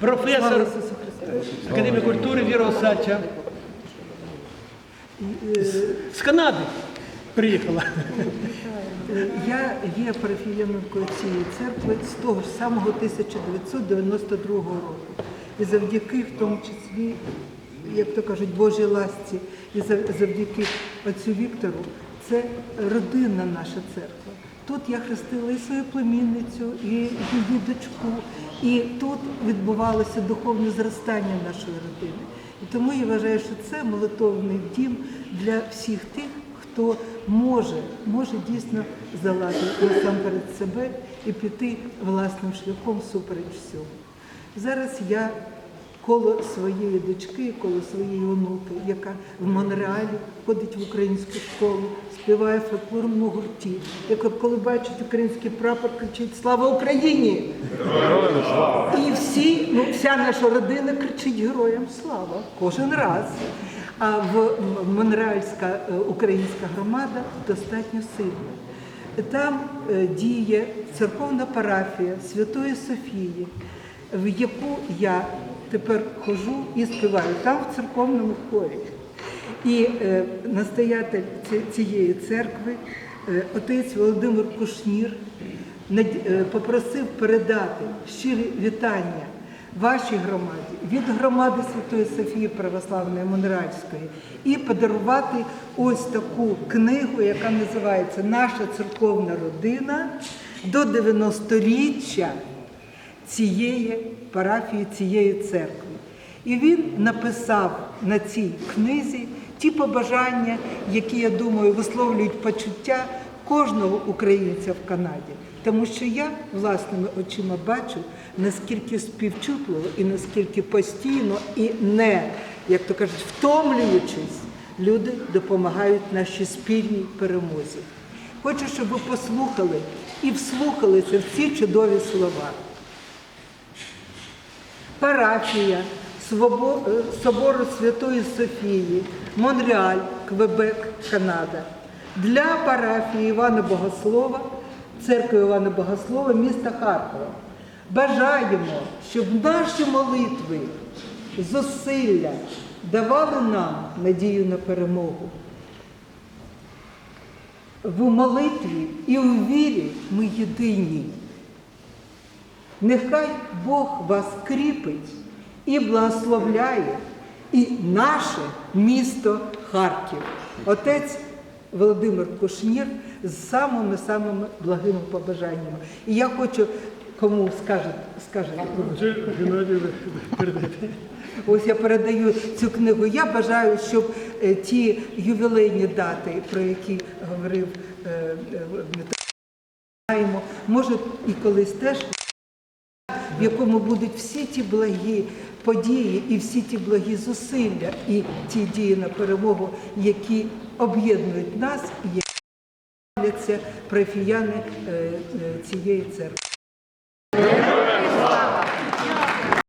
професор Академії культури Віра Осадча. З Канади приїхала. Я є парафіянкою цієї церкви з того ж самого 1992 року. І завдяки, в тому числі, як то кажуть, Божій ласці, і завдяки отцю Віктору, це родинна наша церква. Тут я хрестила і свою племінницю, і її дочку, і тут відбувалося духовне зростання нашої родини. І тому я вважаю, що це молитовний дім для всіх тих, хто може, може дійсно заладити насамперед себе і піти власним шляхом супереч всього. Зараз я коло своєї дочки, коло своєї онуки, яка в Монреалі ходить в українську школу, співає в фольклорному гурті, яка коли бачить український прапор, кричить Слава Україні! І всі, ну вся наша родина кричить героям слава кожен раз. А в Монреальська е, українська громада достатньо сильна. Там е, діє церковна парафія Святої Софії, в яку я тепер хожу і співаю там в церковному хорі. І е, настоятель ці- цієї церкви, е, отець Володимир Кушнір, над- е, попросив передати щирі вітання вашій громаді від громади Святої Софії Православної Монреальської і подарувати ось таку книгу, яка називається Наша церковна родина до 90-річчя цієї парафії, цієї церкви. І він написав на цій книзі ті побажання, які, я думаю, висловлюють почуття кожного українця в Канаді. Тому що я власними очима бачу, наскільки співчутливо і наскільки постійно і не, як то кажуть, втомлюючись, люди допомагають нашій спільній перемозі. Хочу, щоб ви послухали і вслухалися в ці чудові слова парафія е, Собору Святої Софії, Монреаль, Квебек, Канада. Для парафії Івана Богослова, церкви Івана Богослова, міста Харкова. Бажаємо, щоб наші молитви, зусилля давали нам надію на перемогу. В молитві і у вірі ми єдині. Нехай Бог вас кріпить і благословляє, і наше місто Харків. Отець Володимир Кушнір з самими-самими благими побажаннями. І я хочу, кому скаже, скаже, Геннадій, ви ось я передаю цю книгу. Я бажаю, щоб е, ті ювілейні дати, про які говорив е, е, Дмитро, може і колись теж якому будуть всі ті благі події і всі ті благі зусилля, і ті дії на перемогу, які об'єднують нас і які являться парафіяни е, е, цієї церкви.